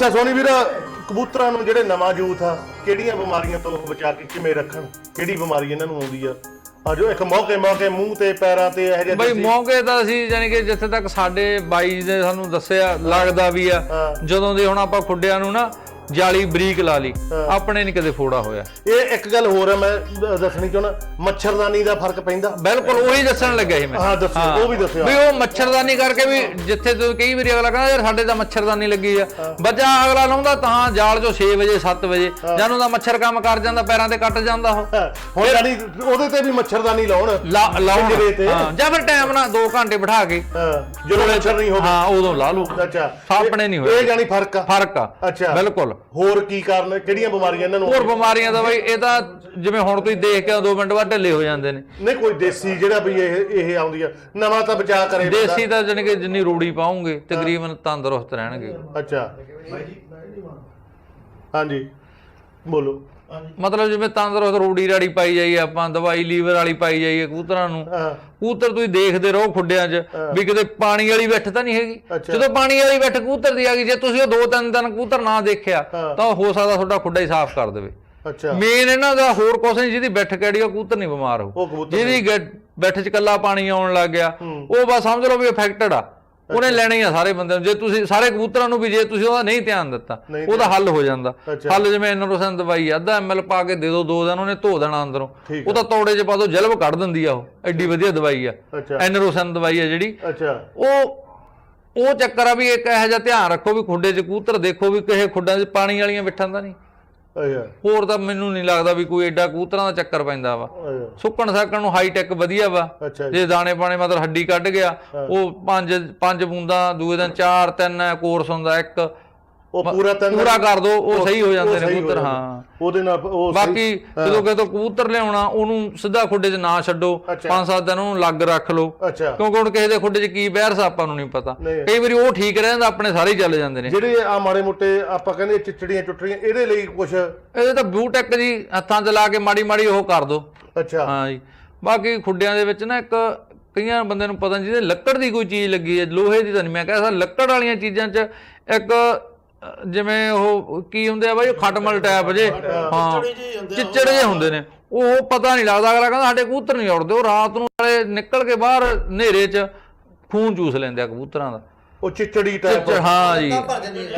ਅੱਛਾ ਸੋਨੀ ਵੀਰ ਕਬੂਤਰਾਂ ਨੂੰ ਜਿਹੜੇ ਨਵਾਂ ਯੂਥ ਆ ਕਿਹੜੀਆਂ ਬਿਮਾਰੀਆਂ ਤੋਂ ਬਚਾ ਕੇ ਕਿਵੇਂ ਰੱਖਣ? ਕਿਹੜੀ ਬਿਮਾਰੀ ਇਹਨਾਂ ਨੂੰ ਆਉਂਦੀ ਆ? ਆ ਜੋ ਇੱਕ ਮੌਕੇ ਮੌਕੇ ਮੂੰਹ ਤੇ ਪੈਰਾਂ ਤੇ ਇਹੋ ਜਿਹੇ ਬਈ ਮੌਕੇ ਤਾਂ ਅਸੀਂ ਯਾਨੀ ਕਿ ਜਿੱਥੇ ਤੱਕ ਸਾਡੇ ਬਾਈ ਨੇ ਸਾਨੂੰ ਦੱਸਿਆ ਲੱਗਦਾ ਵੀ ਆ। ਜਦੋਂ ਦੇ ਹੁਣ ਆਪਾਂ ਖੁੱਡਿਆਂ ਨੂੰ ਨਾ ਜਾਲੀ ਬਰੀਕ ਲਾ ਲਈ। ਆਪਣੇ ਨਹੀਂ ਕਦੇ ਫੋੜਾ ਹੋਇਆ। ਇਹ ਇੱਕ ਗੱਲ ਹੋਰ ਆ ਮੈਂ ਦੱਸਣੀ ਚਾਹੁੰਦਾ ਮੱਛਰਦਾਨੀ ਦਾ ਫ਼ਰਕ ਪੈਂਦਾ। ਬਿਲਕੁਲ ਉਹੀ ਦੱਸਣ ਲੱਗਿਆ ਸੀ ਮੈਂ। ਹਾਂ ਦੱਸੋ ਉਹ ਵੀ ਦੱਸਿਓ। ਵੀ ਉਹ ਮੱਛਰਦਾਨੀ ਕਰਕੇ ਵੀ ਜਿੱਥੇ ਤੋਂ ਕਈ ਵਾਰੀ ਅਗਲਾ ਕਹਿੰਦਾ ਯਾਰ ਸਾਡੇ ਤਾਂ ਮੱਛਰਦਾਨੀ ਲੱਗੀ ਆ। ਬੱਚਾ ਅਗਲਾ ਲਾਉਂਦਾ ਤਾਂ ਜਾਲ ਚੋਂ 6 ਵਜੇ 7 ਵਜੇ ਜਾਨੂੰ ਦਾ ਮੱਛਰ ਕੰਮ ਕਰ ਜਾਂਦਾ ਪੈਰਾਂ ਤੇ ਕੱਟ ਜਾਂਦਾ ਉਹ। ਹਾਂ, ਹੁਣ ਜਾਨੀ ਉਹਦੇ ਤੇ ਵੀ ਮੱਛਰਦਾਨੀ ਲਾਉਣ। ਲਾਉਣ। ਪਿੰਜਰੇ ਤੇ। ਹਾਂ। ਜਾਂ ਫਿਰ ਟਾਈਮ ਨਾਲ 2 ਘੰਟੇ ਬਿਠਾ ਕੇ। ਹਾਂ, ਜਦੋਂ ਮੱਛਰ ਨਹੀਂ ਹੋਵੇ। ਹਾਂ ਉਦੋਂ ਲਾ ਲਓ ਅੱਛਾ। ਆਪਣੇ ਨਹੀਂ ਹੋਇਆ ਇਹ ਜਾਨੀ ਫ਼ਰਕ ਆ। ਫ਼ਰਕ ਆ। ਅੱਛਾ। ਬਿਲਕੁਲ। ਹੋਰ ਕੀ ਕਾਰਨ ਕਿਹੜੀਆਂ ਬਿਮਾਰੀਆਂ ਇਹਨਾਂ ਨੂੰ ਹੋਰ ਬਿਮਾਰੀਆਂ ਦਾ ਬਈ ਇਹ ਤਾਂ ਜਿਵੇਂ ਹੁਣ ਤੁਸੀਂ ਦੇਖ ਕੇ 2 ਮਿੰਟ ਬਾਅਦ ਢਿੱਲੇ ਹੋ ਜਾਂਦੇ ਨੇ। ਨਹੀਂ ਕੋਈ ਦੇਸੀ ਜਿਹੜਾ ਵੀ ਇਹ ਇਹ ਆਉਂਦੀ ਆ ਨਵਾਂ ਤਾਂ ਬਚਾ ਕਰੇ ਬੰਦਾ। ਦੇਸੀ ਤਾਂ ਜਾਣੀ ਕਿ ਜਿੰਨੀ ਰੂੜੀ ਪਾਉਂਗੇ ਤਕਰੀਬਨ ਤੰਦਰੁਸਤ ਰਹਿਣਗੇ। ਅੱਛਾ। ਹਾਂਜੀ। ਬੋਲੋ। ਮਤਲਬ ਜਿਵੇਂ ਤੰਦਰੁਸਤ ਰੂੜੀ ਰਾੜੀ ਪਾਈ ਜਾਈਏ ਆਪਾਂ ਦਵਾਈ ਲੀਵਰ ਵਾਲੀ ਪਾਈ ਜਾਈਏ ਕਬੂਤਰਾਂ ਨੂੰ। ਕਬੂਤਰ ਤੁਸੀਂ ਦੇਖਦੇ ਰਹੋ ਖੁੱਡਿਆਂ 'ਚ ਵੀ ਕਿਤੇ ਪਾਣੀ ਵਾਲੀ ਵਿੱਠ ਤਾਂ ਨਹੀਂ ਹੈਗੀ। ਜਦੋਂ ਪਾਣੀ ਵਾਲੀ ਵਿੱਠ ਕਬੂਤਰ ਦੀ ਆ ਗਈ ਜੇ ਤੁਸੀਂ ਉਹ ਦੋ ਤਿੰਨ ਦਿਨ ਕਬੂਤਰ ਨਾ ਦੇਖਿਆ। ਤਾਂ ਹੋ ਸਕਦਾ ਤੁਹਾਡਾ ਖੁੱਡਾ ਹੀ ਸਾਫ਼ ਕਰ ਦੇਵੇ। ਅੱਛਾ। ਮੇਨ ਇਹਨਾਂ ਦਾ ਹੋਰ ਕੁਛ ਨਹੀਂ ਜਿਹਦੀ ਬਿੱਠ ਕਿਹੜੀ ਉਹ ਕਬੂਤਰ ਨਹੀਂ ਬਿਮਾਰ ਹੋ। ਉਹ ਜਿਹਦੀ ਬਿੱਠ 'ਚ ਕੱਲਾ ਪਾਣੀ ਆਉਣ ਲੱਗ ਗਿਆ ਉਹ ਬਸ ਸਮਝ ਲਓ ਵੀ ਅਫੈਕਟਡ ਆ। ਉਹਨੇ ਲੈਣੇ ਹੀ ਆ ਸਾਰੇ ਬੰਦੇ ਨੂੰ। ਜੇ ਤੁਸੀਂ ਸਾਰੇ ਕਬੂਤਰਾਂ ਨੂੰ ਵੀ ਜੇ ਤੁਸੀਂ ਉਹਦਾ ਨਹੀਂ ਧਿਆਨ ਦਿੱਤਾ ਉਹਦਾ ਹੱਲ ਹੋ ਜਾਂਦਾ। ਹੱਲ ਜਿਵੇਂ ਐਨਰੋਸਨ ਦਵਾਈ ਆ, ਅੱਧਾ ਐਮਐਲ ਪਾ ਕੇ ਦੇ ਦਿਓ ਦੋ ਦਿਨ ਉਹਨੇ ਧੋ ਦੇਣਾ ਅੰਦਰੋਂ। ਉਹ ਤਾਂ ਤੋੜੇ 'ਚ ਪਾ ਦਿਓ ਜਲਬ ਕੱਢ ਦਿੰਦੀ ਆ ਉਹ ਐਡੀ ਵਧੀਆ ਦਵਾਈ ਆ। ਐਨਰੋਸਨ ਦਵਾਈ ਆ ਜਿਹੜੀ। ਅੱਛਾ। ਉਹ ਉਹ ਚੱਕਰ ਆ ਵੀ ਇੱਕ ਇਹੋ ਜਿਹਾ ਧਿਆਨ ਰੱਖੋ ਵੀ ਖੁੱਡੇ 'ਚ ਕਬੂਤਰ ਦੇਖੋ ਵੀ ਕਿਸੇ ਖੁੱਡਾਂ 'ਚ ਪਾਣੀ ਵਾਲੀਆਂ ਬਿੱਠਾਂ ਦਾ ਨਹੀਂ। ਅੱਛਾ। ਹੋਰ ਤਾਂ ਮੈਨੂੰ ਨਹੀਂ ਲੱਗਦਾ ਵੀ ਕੋਈ ਐਡਾ ਕਬੂਤਰਾਂ ਦਾ ਚੱਕਰ ਪੈਂਦਾ ਵਾ। ਅੱਛਾ। ਸੁੱਕਣ ਸਾਕਣ ਨੂੰ ਹਾਈ ਟੈਕ ਵਧੀਆ ਵਾ। ਅੱਛਾ ਜੀ। ਜੇ ਦਾਣੇ ਪਾਣੇ ਮਤਲਬ ਹੱਡੀ ਕੱਢ ਗਿਆ ਉਹ ਪੰਜ ਪੰਜ ਬੂੰਦਾਂ ਦੂਏ ਦਿਨ ਚਾਰ ਤਿੰਨ ਕੋਰਸ ਹੁੰਦਾ ਇੱਕ ਉਹ ਪੂਰਾ ਤਿੰਨ ਪੂਰਾ ਕਰ ਦੋ ਉਹ ਸਹੀ ਹੋ ਜਾਂਦੇ ਨੇ ਕਬੂਤਰ। ਹਾਂ। ਉਹਦੇ ਨਾਲ ਉਹ ਬਾਕੀ ਜਦੋਂ ਕਿਤੋਂ ਕਬੂਤਰ ਲਿਆਉਣਾ ਉਹਨੂੰ ਸਿੱਧਾ ਖੁੱਡੇ 'ਚ ਨਾ ਛੱਡੋ। ਪੰਜ ਸੱਤ ਦਿਨ ਉਹਨੂੰ ਲੱਗ ਰੱਖ ਲਓ। ਕਿਉਂਕਿ ਹੁਣ ਕਿਸੇ ਦੇ ਖੁੱਡੇ 'ਚ ਕੀ ਬਹਿਰਸ ਆਪਾਂ ਨੂੰ ਨਹੀਂ ਪਤਾ। ਕਈ ਵਾਰੀ ਉਹ ਠੀਕ ਰਹਿੰਦਾ ਆਪਣੇ ਸਾਰੇ ਚੱਲ ਜਾਂਦੇ ਨੇ। ਜਿਹੜੇ ਆ ਮਾੜੇ ਮੋਟੇ ਆਪਾਂ ਕਹਿੰਦੇ ਚਿਚੜੀਆਂ ਚੁੱਟੜੀਆਂ ਇਹਦੇ ਲਈ ਕੁਝ ਇਹਦੇ ਤਾਂ ਬੂਟੈਕ ਜੀ ਹੱਥਾਂ 'ਚ ਲਾ ਕੇ ਮਾੜੀ ਮਾੜੀ ਉਹ ਕਰ ਦੋ। ਅੱਛਾ। ਹਾਂ ਜੀ। ਬਾਕੀ ਖੁੱਡਿਆਂ ਦੇ ਵਿੱਚ ਨਾ ਇੱਕ ਕਈਆਂ ਬੰਦੇ ਨੂੰ ਪਤਾ ਨਹੀਂ ਜਿਹਦੇ ਲੱਕੜ ਦੀ ਕੋਈ ਚੀਜ਼ ਲੱਗੀ ਹੈ ਲੋਹੇ ਦੀ ਤਾਂ ਨਹੀਂ ਮੈਂ ਕਹਿੰਦਾ ਲੱਕੜ ਵਾਲੀਆਂ ਚੀਜ਼ਾਂ 'ਚ ਇੱਕ ਜਿਵੇਂ ਉਹ ਕੀ ਹੁੰਦੇ ਆ ਬਾਈ ਉਹ ਖਟਮਲ ਟੈਪ ਜੇ ਹਾਂ। ਚਿੱਚੜ ਜੇ ਹੁੰਦੇ ਨੇ। ਉਹ ਪਤਾ ਨਹੀਂ ਲੱਗਦਾ ਅਗਲਾ ਕਹਿੰਦਾ ਸਾਡੇ ਕਬੂਤਰ ਨਹੀਂ ਉੜਦੇ ਉਹ ਰਾਤ ਨੂੰ ਵਾਲੇ ਨਿਕਲ ਕੇ ਬਾਹਰ ਹਨੇਰੇ 'ਚ ਖੂਨ ਚੂਸ ਲੈਂਦੇ ਆ ਕਬੂਤਰਾਂ ਦਾ। ਉਹ ਚਿਚੜੀ ਟਾਈਪ ਹਾਂ ਜੀ।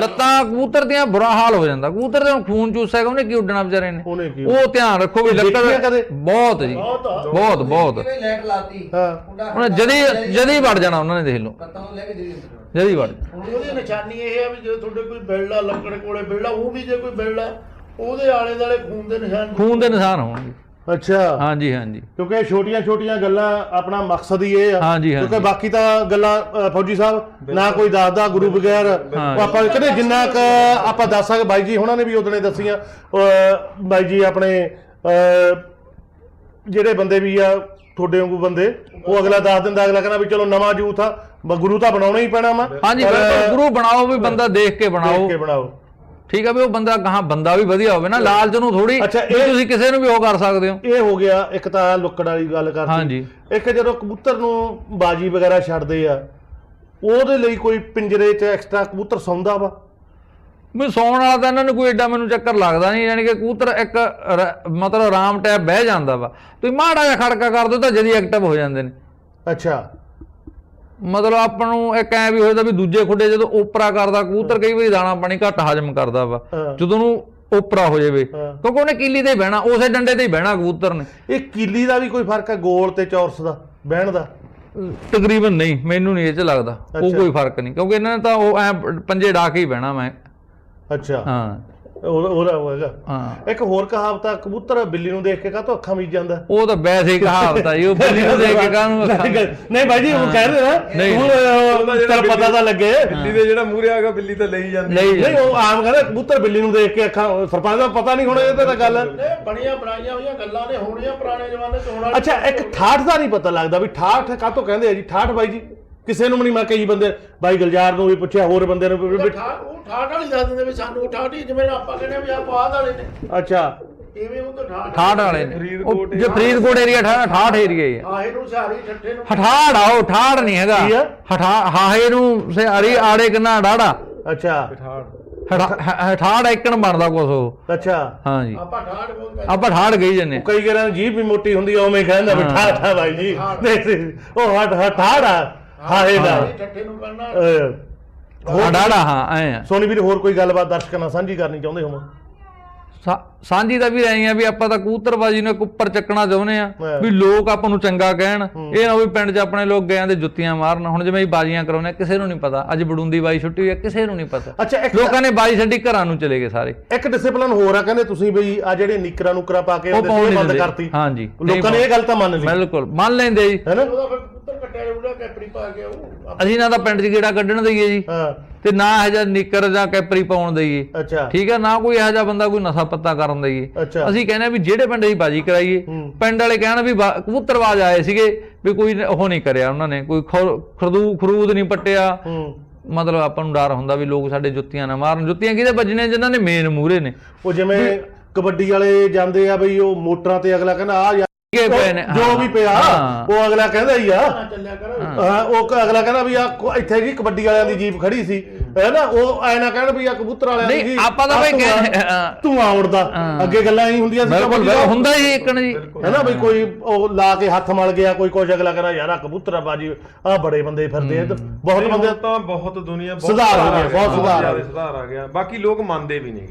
ਲੱਤਾਂ ਕਬੂਤਰ ਦੀਆਂ ਬੁਰਾ ਹਾਲ ਹੋ ਜਾਂਦਾ। ਕਬੂਤਰ ਦੇ ਹੁਣ ਖੂਨ ਚੂਸੇਗਾ ਉਹਨੇ ਕੀ ਉੱਡਣਾ ਵਿਚਾਰੇ ਨੇ? ਉਹਨੇ ਕੀ ਉਹ ਧਿਆਨ ਰੱਖੋ ਵੀ ਕਦੇ? ਬਹੁਤ ਜੀ। ਬਹੁਤ ਬਹੁਤ ਲੈਟ ਲਾਤੀ ਹਾਂ। ਉਹਨੇ ਜਦੀ ਜਦੀ ਵੜ ਜਾਣਾ ਉਹਨਾਂ ਨੇ ਦੇਖ ਲਓ। ਪੱਤਾਂ ਨੂੰ ਲੈ ਕੇ ਜਿਹੜੀ ਜਦੀ ਵੜ ਉਹਦੀ ਨਿਸ਼ਾਨੀ ਇਹ ਆ ਵੀ ਜੇ ਤੁਹਾਡੇ ਕੋਈ ਬਿਲਡਾ ਲੱਕੜ ਕੋਲੇ ਬਿਲਡਾ ਉਹ ਵੀ ਜੇ ਕੋਈ ਬਿਲਡਾ ਉਹਦੇ ਆਲੇ ਦਾਲੇ ਖੂਨ ਦੇ ਨਿਸ਼ਾਨ ਖੂਨ ਦੇ ਨਿਸ਼ਾਨ ਹੋਣਗੇ। ਅੱਛਾ। ਹਾਂਜੀ ਹਾਂਜੀ। ਕਿਉਂਕਿ ਇਹ ਛੋਟੀਆਂ ਛੋਟੀਆਂ ਗੱਲਾਂ ਆਪਣਾ ਮਕਸਦ ਹੀ ਇਹ ਆ। ਹਾਂਜੀ, ਹਾਂਜੀ। ਕਿਉਂਕਿ ਬਾਕੀ ਤਾਂ ਗੱਲਾਂ ਅ, ਫੌਜੀ ਸਾਹਿਬ ਨਾ ਕੋਈ ਦੱਸਦਾ ਗੁਰੂ ਬਗੈਰ। ਉਹ ਆਪਾਂ ਕਹਿੰਦੇ ਜਿੰਨਾ ਕ ਆਪਾਂ ਦੱਸ ਸਕਦੇ ਬਾਈ ਜੀ ਉਹਨਾਂ ਨੇ ਵੀ ਉਹਦਨੇ ਦੱਸੀਆਂ। ਅ, ਬਾਈ ਜੀ ਆਪਣੇ ਅ, ਜਿਹੜੇ ਬੰਦੇ ਵੀ ਆ ਤੁਹਾਡੇ ਵਾਂਗੂ ਬੰਦੇ ਉਹ ਅਗਲਾ ਦੱਸ ਦਿੰਦਾ ਅਗਲਾ ਕਹਿੰਦਾ ਵੀ ਚਲੋ ਨਵਾਂ ਯੂਥ ਆ ਬ- ਗੁਰੂ ਤਾਂ ਬਣਾਉਣਾ ਹੀ ਪੈਣਾ ਵਾ। ਹਾਂਜੀ ਪਰ ਬਿਲਕੁਲ ਗੁਰੂ ਬਣਾਓ ਵੀ ਬੰਦਾ ਦੇਖ ਕੇ ਬਣਾਓ। ਦੇਖ ਕੇ ਬਣਾਓ। ਠੀਕ ਆ ਵੀ ਉਹ ਬੰਦਾ ਗਾਹਾਂ ਬੰਦਾ ਵੀ ਵਧੀਆ ਹੋਵੇ ਨਾ ਲਾਲਚ ਨੂੰ ਥੋੜੀ ਤੁਸੀਂ ਕਿਸੇ ਨੂੰ ਵੀ ਉਹ ਕਰ ਸਕਦੇ ਹੋ। ਇਹ ਹੋ ਗਿਆ ਇੱਕ ਤਾਂ ਲੁੱਕੜ ਵਾਲੀ ਗੱਲ ਕਰਤੀ। ਹਾਂਜੀ। ਇੱਕ ਜਦੋਂ ਕਬੂਤਰ ਨੂੰ ਬਾਜੀ ਵਗੈਰਾ ਛੱਡਦੇ ਆ ਉਹਦੇ ਲਈ ਕੋਈ ਪਿੰਜਰੇ 'ਚ ਐਕਸਟਰਾ ਕਬੂਤਰ ਸੌਂਦਾ ਵਾ? ਵੀ ਸੌਣ ਵਾਲਾ ਤਾਂ ਇਹਨਾਂ ਨੂੰ ਕੋਈ ਐਡਾ ਮੈਨੂੰ ਚੱਕਰ ਲੱਗਦਾ ਨਹੀਂ ਯਾਨੀ ਕਿ ਕਬੂਤਰ ਇੱਕ ਮਤਲਬ ਆਰਾਮ ਟੈਪ ਬਹਿ ਜਾਂਦਾ ਵਾ। ਤੁਸੀਂ ਮਾੜਾ ਜਿਹਾ ਖੜਕਾ ਕਰ ਦਿਓ ਤਾਂ ਜਦੀ ਐਕਟਿਵ ਹੋ ਜਾਂਦੇ ਨੇ। ਅੱਛਾ। ਮਤਲਬ ਆਪਾਂ ਨੂੰ ਇੱਕ ਐ ਵੀ ਹੋ ਜਾਂਦਾ ਵੀ ਦੂਜੇ ਖੁੱਡੇ ਜਦੋਂ ਓਪਰਾ ਕਰਦਾ ਕਬੂਤਰ ਕਈ ਵਾਰੀ ਦਾਣਾ ਪਾਣੀ ਘੱਟ ਹਜਮ ਕਰਦਾ ਵਾ। ਜਦੋਂ ਨੂੰ ਓਪਰਾ ਹੋ ਜਾਵੇ। ਕਿਉਂਕਿ ਉਹਨੇ ਕੀਲੀ ਤੇ ਬਹਿਣਾ ਉਸੇ ਡੰਡੇ ਤੇ ਹੀ ਬਹਿਣਾ ਕਬੂਤਰ ਨੇ ਇਹ ਕੀਲੀ ਦਾ ਵੀ ਕੋਈ ਫ਼ਰਕ ਹੈ ਗੋਲ ਤੇ ਚੌਰਸ ਦਾ ਬਹਿਣ ਦਾ ਤਕਰੀਬਨ ਨਹੀਂ ਮੈਨੂੰ ਨਹੀਂ ਇਹ ਚ ਲੱਗਦਾ ਉਹ। ਕੋਈ ਫ਼ਰਕ ਨਹੀਂ ਕਿਉਂਕਿ ਇਹਨਾਂ ਨੇ ਤਾਂ ਉਹ ਐ ਪੰਜੇ ਡਾ ਕੇ ਹੀ ਬਹਿਣਾ ਮੈਂ ਅੱਛਾ ਹਾਂ ਉਹਦਾ ਉਹਦਾ ਉਹ ਹੈਗਾ ਹਾਂ। ਇੱਕ ਹੋਰ ਕਹਾਵਤ ਆ ਕਬੂਤਰ ਬਿੱਲੀ ਨੂੰ ਦੇਖ ਕੇ ਕਾਹਤੋਂ ਅੱਖਾਂ ਮੀਚ ਜਾਂਦਾ? ਉਹ ਤਾਂ ਵੈਸੇ ਹੀ ਕਹਾਵਤ ਆ ਜੀ ਉਹ ਬਿੱਲੀ ਨੂੰ ਦੇਖ ਕੇ ਕਾਹਨੂੰ ਅੱਖਾਂ- ਨਹੀਂ ਭਾਈ ਜੀ ਉਹ ਕਹਿ ਰਹੇ ਨਾ ਨਹੀਂ। ਹੁਣ ਚਲ ਪਤਾ ਤਾਂ ਲੱਗੇ। ਬਿੱਲੀ ਦੇ ਜਿਹੜਾ ਮੂਹਰੇ ਆਗਾ ਬਿੱਲੀ ਤਾਂ ਲਈ ਜਾਂਦੀ। ਨਹੀਂ ਉਹ ਆਮ ਕਹਿੰਦੇ ਕਬੂਤਰ ਬਿੱਲੀ ਨੂੰ ਦੇਖ ਕੇ ਅੱਖਾਂ ਸਰਪੰਚ ਦਾ ਪਤਾ ਨਹੀਂ ਹੁਣ ਇਹ ਤਾਂ ਗੱਲ। ਬਣੀਆਂ ਬਣਾਈਆਂ ਹੋਈਆਂ ਗੱਲਾਂ ਨੇ ਹੋਣੀਆਂ ਪੁਰਾਣੇ ਜ਼ਮਾਨੇ ਚ ਹੋਣ ਅੱਛਾ ਇੱਕ ਠਾਠ ਦਾ ਨਹੀਂ ਪਤਾ ਲੱਗਦਾ ਵੀ ਠਾਠ ਕਾਹਤੋਂ ਕਹਿੰਦੇ ਆ ਜੀ? ਠਾਠ ਬਾਈ ਜੀ। ਕਿਸੇ ਨੂੰ ਵੀ ਨਹੀਂ ਮੈਂ ਕਈ ਬੰਦੇ ਬਾਈ ਗੁਲਜ਼ਾਰ ਨੂੰ ਵੀ ਪੁੱਛਿਆ ਹੋਰ ਬੰਦੇ ਨੂੰ ਵੀ- ਵੀ- ਠਾਠ ਉਹ ਠਾਠ ਵਾਲੀ ਦੱਸ ਦਿੰਦੇ ਵੀ ਸਾਨੂੰ ਠਾਠ ਹੀ ਜਿਵੇਂ ਆਪਾਂ ਕਹਿੰਦੇ ਆ ਵੀ ਆ ਬਾਦ ਵਾਲੇ ਨੇ। ਅੱਛਾ। ਇਵੇਂ ਉਹ ਤਾਂ ਠਾਠ ਠਾਠ ਵਾਲੇ ਨੇ। ਉਹ ਜੇ ਫਰੀਦਕੋਟ ਏਰੀਆ ਠਾਠ ਠਾਠ ਏਰੀਆ ਹੀ ਆ। ਆਹੇ ਨੂੰ ਸਾਰੀ ਠੱਠੇ ਨੂੰ। ਹਠਾੜ ਆ ਉਹ ਠਾੜ ਨਹੀਂ ਹੈਗਾ। ਕੀ ਆ? ਹਠਾ ਹਾਹੇ ਨੂੰ ਸੇ ਅਰੀ ਆੜੇ ਕਿੰਨਾ ਡਾੜਾ। ਅੱਛਾ। ਠਾੜ ਐਕਣ ਬਣਦਾ ਕੁਛ ਉਹ। ਅੱਛਾ। ਹਾਂਜੀ। ਆਪਾਂ ਠਾੜ ਬੋਲ ਆਪਾਂ ਠਾੜ ਗਈ ਜੰਨੇ ਕਈ ਕਹਿੰਦੇ ਜੀਭ ਵੀ ਮੋਟੀ ਹੁੰਦੀ ਆ ਉਵੇਂ ਕਹਿੰਦਾ ਵੀ ਠਾ ਠਾ ਬਾਈ ਜੀ। ਦੇਖ, ਉਹ ਹਟ ਹਟ ਠਾੜਾ ਹਾਏ ਦਾ ਠੱਠੇ ਨੂੰ ਕਰਨਾ। ਅਹ, ਠਾੜਾ ਹਾਂ ਐ ਆ। ਸੋਨੀ ਵੀਰ ਹੋਰ ਕੋਈ ਗੱਲਬਾਤ ਦਰਸ਼ਕਾਂ ਨਾਲ ਸਾਂਝੀ ਕਰਨੀ ਚਾਹੁੰਦੇ ਹੋ? ਸਾਂਝੀ ਦਾ ਵੀ ਐਂ ਆ ਵੀ ਆਪਾਂ ਤਾਂ ਕਬੂਤਰਬਾਜੀ ਨੂੰ ਇੱਕ ਉੱਪਰ ਚੱਕਣਾ ਚਾਹੁੰਦੇ ਆ ਹਾਂ। ਵੀ ਲੋਕ ਆਪਾਂ ਨੂੰ ਚੰਗਾ ਕਹਿਣ। ਇਹ ਨਾ ਵੀ ਪਿੰਡ 'ਚ ਆਪਣੇ ਲੋਕ ਗਿਆਂ ਦੇ ਜੁੱਤੀਆਂ ਮਾਰਨ। ਹੁਣ ਜਿਵੇਂ ਬਾਜੀਆਂ ਕਰਾਉਂਦੇ ਆ, ਕਿਸੇ ਨੂੰ ਨਹੀਂ ਪਤਾ। ਅੱਜ ਬੜੂੰਦੀ ਬਾਈ ਛੁੱਟੀ ਹੋਈ ਆ ਕਿਸੇ ਨੂੰ ਨਹੀਂ ਪਤਾ। ਲੋਕਾਂ ਨੇ ਬਾਜੀ ਛੱਡੀ ਘਰਾਂ ਨੂੰ ਚਲੇ ਗਏ ਸਾਰੇ। ਇੱਕ ਡਿਸਪਲਿਨ ਹੋਰ ਆ ਕਹਿੰਦੇ ਤੁਸੀਂ ਬਈ ਆ ਜਿਹੜੇ ਨਿਕਰਾਂ ਨੁਕਰਾਂ ਪਾ ਕੇ ਉਹ ਆਉਂਦੇ ਸੀ ਪਾਉਣ ਇਹ ਨਹੀਂ ਬੰਦ ਕਰਤੀ। ਹਾਂਜੀ। ਲੋਕਾਂ ਨੇ ਇਹ ਗੱਲ ਤਾਂ ਮੰਨ ਲਈ। ਬਿਲਕੁਲ। ਮੰਨ ਲੈਂਦੇ ਜੀ। ਹੈਨਾ ਉਹਦਾ ਕੱਟਿਆ ਜਾਊਗਾ ਕੈਪਰੀ ਪਾ ਕੇ ਉਹ ਅਸੀਂ ਨਾ ਤਾਂ ਪਿੰਡ 'ਚ ਗੇੜਾ ਕੱਢਣ ਦਈਏ ਜੀ। ਹਾਂ। ਤੇ ਨਾ ਇਹ ਜਿਹਾ ਨਿੱਕਰ ਜਾਂ ਕੈਪਰੀ ਪਾਉਣ ਦਈਏ। ਅੱਛਾ। ਠੀਕ ਹੈ ਨਾ ਕੋਈ ਇਹੋ ਜਿਹਾ ਬੰਦਾ ਕੋਈ ਨਸ਼ਾ ਪੱਤਾ ਕਰਨ ਦਈਏ। ਅਸੀਂ ਕਹਿੰਦੇ ਆ ਵੀ ਜਿਹੜੇ ਪਿੰਡ ਅਸੀਂ ਬਾਜੀ ਕਰਾਈਏ। ਪਿੰਡ ਵਾਲੇ ਕਹਿਣ ਵੀ ਕਬੂਤਰਬਾਜ਼ ਆਏ ਸੀਗੇ ਵੀ ਕੋਈ ਉਹ ਨਹੀਂ ਕਰਿਆ ਉਹਨਾਂ ਨੇ ਕੋਈ ਖੁਰ- ਖਰਦੂ ਖਰੂਦ ਨਹੀਂ ਪੱਟਿਆ। ਮਤਲਬ ਆਪਾਂ ਨੂੰ ਡਰ ਹੁੰਦਾ ਵੀ ਲੋਕ ਸਾਡੇ ਜੁੱਤੀਆਂ ਨਾ ਮਾਰਨ। ਜੁੱਤੀਆਂ ਕਿਹਦੇ ਵੱਜਣੇ ਜਿਨ੍ਹਾਂ ਨੇ ਮੇਨ ਮੂਰੇ ਨੇ? ਉਹ ਜਿਵੇਂ ਕਬੱਡੀ ਵਾਲੇ ਜਾਂਦੇ ਆ ਬਈ ਉਹ ਮੋਟਰਾਂ ਤੇ ਅਗਲਾ ਕਹਿੰਦਾ ਆ ਕੇ ਪਏ ਨੇ ਜੋ ਵੀ ਪਿਆ ਹਾਂ। ਉਹ ਅਗਲਾ ਕਹਿੰਦਾ ਹੀ ਆ। ਨਾ ਚੱਲਿਆ ਕਰ। ਹਾਂ। ਉਹ ਕ- ਅਗਲਾ ਕਹਿੰਦਾ ਵੀ ਆ ਇੱਥੇ ਜੀ ਕਬੱਡੀ ਵਾਲਿਆਂ ਦੀ ਜੀਪ ਖੜੀ ਸੀ। ਹੈ ਨਾ ਉਹ ਐ ਨਾ ਕਹਿਣ ਵੀ ਆ ਕਬੂਤਰ ਵਾਲਿਆਂ ਦੀ ਨਹੀਂ, ਆਪਾਂ ਤਾਂ ਬਈ ਧੂੰਆਂ- ਕਹਿੰਦੇ- ਹਾਂ। ਧੂੰਆਂ ਉੜਦਾ ਅੱਗੇ ਗੱਲਾਂ ਹੀ ਹੁੰਦੀਆਂ ਸੀ ਬਿਲਕੁਲ ਕਬੱਡੀ ਬਿਲਕੁਲ, ਦਾ। ਹੁੰਦਾ ਹੀ ਇੱਕਣ ਜੀ। ਹੈ ਨਾ ਬਈ ਕੋਈ ਉਹ ਲਾ ਕੇ ਹੱਥ ਮਲ ਗਿਆ ਕੋਈ ਕੁਝ ਅਗਲਾ ਕਹਿੰਦਾ ਯਾਰ ਆ ਕਬੂਤਰ ਆ ਬਾਜੀ ਆ ਬੜੇ ਬੰਦੇ ਫਿਰਦੇ ਆ। ਬਹੁਤ ਬੰਦੇ ਤਾਂ ਬਹੁਤ ਦੁਨੀਆ ਬਹੁਤ ਸੁਧਾਰ ਹੋ ਗਿਆ, ਆ ਬਹੁਤ ਸੁਧਾਰ ਆ ਗਿਆ। ਸੁਧਾਰ ਆ ਗਿਆ। ਬਾਕੀ ਲੋਕ ਮੰਨਦੇ ਵੀ ਨਹੀਂ।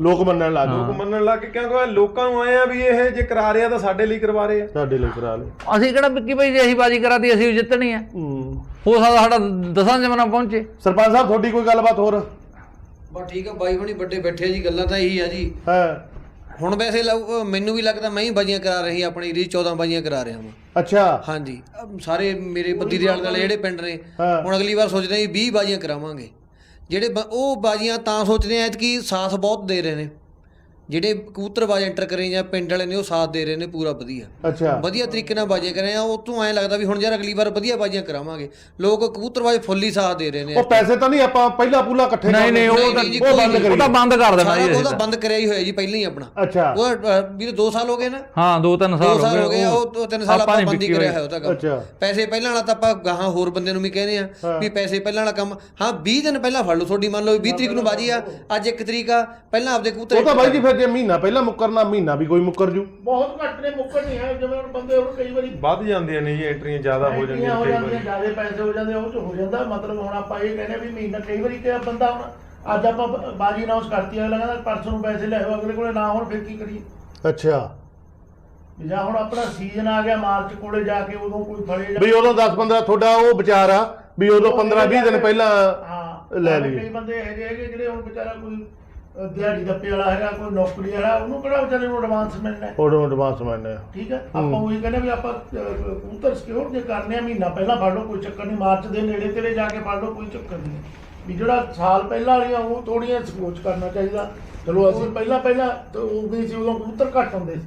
ਲੋਕ ਮੰਨਣ ਲੱਗ ਗਏ। ਲੋਕ ਮੰਨਣ ਲੱਗ ਕੇ ਕਿਉਂਕਿ ਇਹ ਲੋਕਾਂ ਨੂੰ ਆਏ ਆ ਵੀ ਇਹ ਜੇ ਕਰਾ ਰਿਹਾ ਤਾਂ ਸਾਡੇ ਲਈ ਕਰਵਾ ਰਹੇ ਆ। ਸਾਡੇ ਲਈ ਕਰਾ ਲਓ ਅਸੀਂ ਕਿਹੜਾ ਵਿੱਕੀ ਭਾਈ ਜੇ ਅਸੀਂ ਬਾਜੀ ਕਰਾਤੀ ਅਸੀਂ ਵੀ ਜਿੱਤਣੀ ਆ। ਹੂੰ। ਹੋ ਸਕਦਾ ਸਾਡਾ ਦਸਾਂ ਜਮਨਾ ਪਹੁੰਚੇ। ਸਰਪੰਚ ਸਾਹਿਬ ਤੁਹਾਡੀ ਕੋਈ ਗੱਲਬਾਤ ਹੋਰ? ਬਸ ਠੀਕ ਆ ਬਾਈ ਹੁਣੀ ਵੱਡੇ ਬੈਠੇ ਜੀ ਗੱਲਾਂ ਤਾਂ ਇਹੀ ਆ ਜੀ। ਹੈ। ਹੁਣ ਵੈਸੇ ਲਓ- ਮੈਨੂੰ ਵੀ ਲੱਗਦਾ ਮੈਂ ਹੀ ਬਾਜੀਆਂ ਕਰਾ ਰਹੀ ਆਪਣੀ ਰੀ 14 ਬਾਜੀਆਂ ਕਰਾ ਰਿਹਾ ਹਾਂ ਅੱਛਾ। ਹਾਂਜੀ। ਅਮ ਸਾਰੇ ਮੇਰੇ ਬੱਦੀ ਦੇ ਆਲੇ ਦੁਆਲੇ ਜਿਹੜੇ ਪਿੰਡ ਨੇ ਹਾਂ। ਹੁਣ ਅਗਲੀ ਵਾਰ ਸੋਚਦੇ ਆ 20 ਬਾਜੀਆਂ ਕਰਾਵਾਂਗੇ। ਜਿਹੜੇ ਬ- ਉਹ ਬਾਜੀਆਂ ਤਾਂ ਸੋਚਦੇ ਆ ਕਿ ਸਾਥ ਬਹੁਤ ਦੇ ਰਹੇ ਨੇ। ਜਿਹੜੇ ਕਬੂਤਰਬਾਜ਼ ਐਂਟਰ ਕਰੇ ਜਾਂ ਪਿੰਡ ਵਾਲੇ ਨੇ ਉਹ ਸਾਥ ਦੇ ਰਹੇ ਨੇ ਪੂਰਾ ਵਧੀਆ। ਅੱਛਾ। ਵਧੀਆ ਤਰੀਕੇ ਨਾਲ ਬਾਜੀਆਂ ਕਰ ਰਹੇ ਆ ਉਹ ਤੋਂ ਐਂ ਲੱਗਦਾ ਵੀ ਹੁਣ ਯਾਰ ਅਗਲੀ ਵਾਰ ਵਧੀਆ ਬਾਜੀਆਂ ਕਰਾਵਾਂਗੇ। ਲੋਕ ਕਬੂਤਰਬਾਜ਼ ਫੁੱਲੀ ਸਾਥ ਦੇ ਰਹੇ ਨੇ। ਉਹ ਪੈਸੇ ਤਾਂ ਨਹੀਂ ਆਪਾਂ ਪਹਿਲਾ ਪੂਲਾ ਇਕੱਠੇ ਨਹੀਂ ਨਹੀਂ ਉਹ ਤਾਂ ਨਹੀਂ ਜੀ, ਉਹ ਕੋਈ ਬੰਦ ਨਹੀਂ। ਉਹ ਤਾਂ ਬੰਦ ਕਰ ਦੇਣਾ ਸਾਰਾ ਜੀ ਉਹਦਾ ਅਸੀਂ ਬੰਦ ਕਰਿਆ ਹੀ ਹੋਇਆ ਜੀ ਪਹਿਲਾਂ ਹੀ ਆਪਣਾ। ਅੱਛਾ। ਉਹ ਵੀਰੇ 2 ਸਾਲ ਹੋ ਗਏ ਨਾ? ਹਾਂ ਦੋ ਤਿੰਨ ਦੋ ਸਾਲ ਸਾਲ ਹੋ ਗਏ ਆ, ਉਹ ਉਹ ਤਿੰਨ ਸਾਲ ਆਪਾਂ ਨਹੀਂ ਬੰਦੀ ਵਿੱਕੀ ਕਰਿਆ। ਹੋਇਆ ਉਹਦਾ ਕੰਮ। ਅੱਛਾ। ਪੈਸੇ ਪਹਿਲਾਂ ਵਾਲਾ ਤਾਂ ਆਪਾਂ ਗਾਹਾਂ ਹੋਰ ਬੰਦੇ ਨੂੰ ਵੀ ਕਹਿੰਦੇ ਆ ਵੀ ਪੈਸੇ ਪਹਿਲਾਂ ਵਾਲਾ ਕੰਮ। ਹਾਂ 20 ਦਿਨ ਪਹਿਲਾਂ ਫੜ ਲਓ ਤੁਹਾਡੀ ਮੰਨ ਲਓ 20 ਤਰੀਕ ਨੂੰ ਬਾਜੀ ਆ ਅੱਜ 1 ਤਰੀਕ ਆ ਪਹਿਲਾਂ ਆਪਦੇ ਕਬੂਤਰ ਉਹ ਤਾਂ ਬਾਈ ਜੀ ਫਿਰ ਜੇ ਮਹੀਨਾ ਪਹਿਲਾਂ ਮੁੱਕਰਨਾ ਮਹੀਨਾ ਵੀ ਕੋਈ ਮੁੱਕਰ ਜੂ। ਬਹੁਤ ਘੱਟ ਨੇ ਮੁੱਕਰ ਨਹੀਂ ਹੈ। ਜਿਵੇਂ ਹੁਣ ਬੰਦੇ ਹੁਣ ਕਈ ਵਾਰੀ ਵੱਧ ਜਾਂਦੀਆਂ ਨੇ ਜੀ ਐਂਟਰੀਆਂ ਜ਼ਿਆਦਾ ਹੋ ਜਾਂਦੀਆਂ ਹੋ ਕਈ ਜਾਂਦੀਆਂ ਵਾਰੀ। ਜ਼ਿਆਦਾ ਪੈਸੇ ਹੋ ਜਾਂਦੇ ਉਹ ਚ ਹੋ ਜਾਂਦਾ। ਮਤਲਬ ਹੁਣ ਆਪਾਂ ਇਹ ਕਹਿੰਦੇ ਵੀ ਮਹੀਨਾ ਕਈ ਵਾਰੀ ਕਿ ਬੰਦਾ ਹੁਣ ਅੱਜ ਆਪਾਂ ਬਾਜੀ ਅਨਾਉਂਸ ਕਰਤੀ ਅਗਲਾ ਕਹਿੰਦਾ ਪਰਸੋਂ ਨੂੰ ਪੈਸੇ ਲੈ ਆਓ ਅਗਲੇ ਕੋਲੇ ਨਾ ਹੁਣ ਫਿਰ ਕੀ ਕਰੀਏ? ਅੱਛਾ। ਜਾਂ ਹੁਣ ਆਪਣਾ ਸੀਜ਼ਨ ਆ ਗਿਆ ਮਾਰਚ ਕੋਲੇ ਜਾ ਕੇ ਉਦੋਂ ਕੋਈ ਫੜੇ ਜਾ ਵੀ ਉਦੋਂ 10 15 ਤੁਹਾਡਾ ਉਹ ਵਿਚਾਰ ਆ ਵੀ ਉਦੋਂ 15 20 ਦਿਨ ਪਹਿਲਾਂ ਹਾਂ ਲੈ ਲਈਏ। ਕਈ ਬੰਦੇ ਇਹੋ ਜਿਹੇ ਹੈਗੇ ਜਿਹੜੇ ਹੁਣ ਵਿਚਾਰਾ ਕੋਈ ਦਿਹਾੜੀ ਦੱਪੇ ਵਾਲਾ ਹੈਗਾ ਕੋਈ ਨੌਕਰੀ ਵਾਲਾ ਉਹਨੂੰ ਕਿਹੜਾ ਵਿਚਾਰੇ ਨੂੰ ਐਡਵਾਂਸ ਮਿਲਣਾ ਹੈ? ਉਦੋਂ ਐਡਵਾਂਸ ਮੰਨਦੇ ਠੀਕ ਹੈ? ਆਪਾਂ ਉਹੀ ਕਹਿੰਦੇ ਵੀ ਆਪਾਂ ਕਬੂਤਰ ਸਿਕਿਉਰ ਜੇ ਕਰਨੇ ਆ ਮਹੀਨਾ ਪਹਿਲਾਂ ਫੜ ਲਓ ਕੋਈ ਚੱਕਰ ਨਹੀਂ ਮਾਰਚ ਦੇ ਨੇੜੇ ਤੇੜੇ ਜਾ ਕੇ ਫੜ ਲਓ ਕੋਈ ਚੱਕਰ ਨਹੀਂ। ਵੀ ਜਿਹੜਾ ਸਾਲ ਪਹਿਲਾਂ ਵਾਲੀਆਂ ਉਹ ਥੋੜੀਆਂ ਸਕੋਚ ਕਰਨਾ ਚਾਹੀਦਾ। ਚਲੋ ਅਸੀਂ ਪਹਿਲਾਂ ਪਹਿਲਾਂ ਤਾਂ ਉਹ ਵੀ ਸੀ ਉਦੋਂ ਕਬੂਤਰ ਘੱਟ ਹੁੰਦੇ ਸੀ।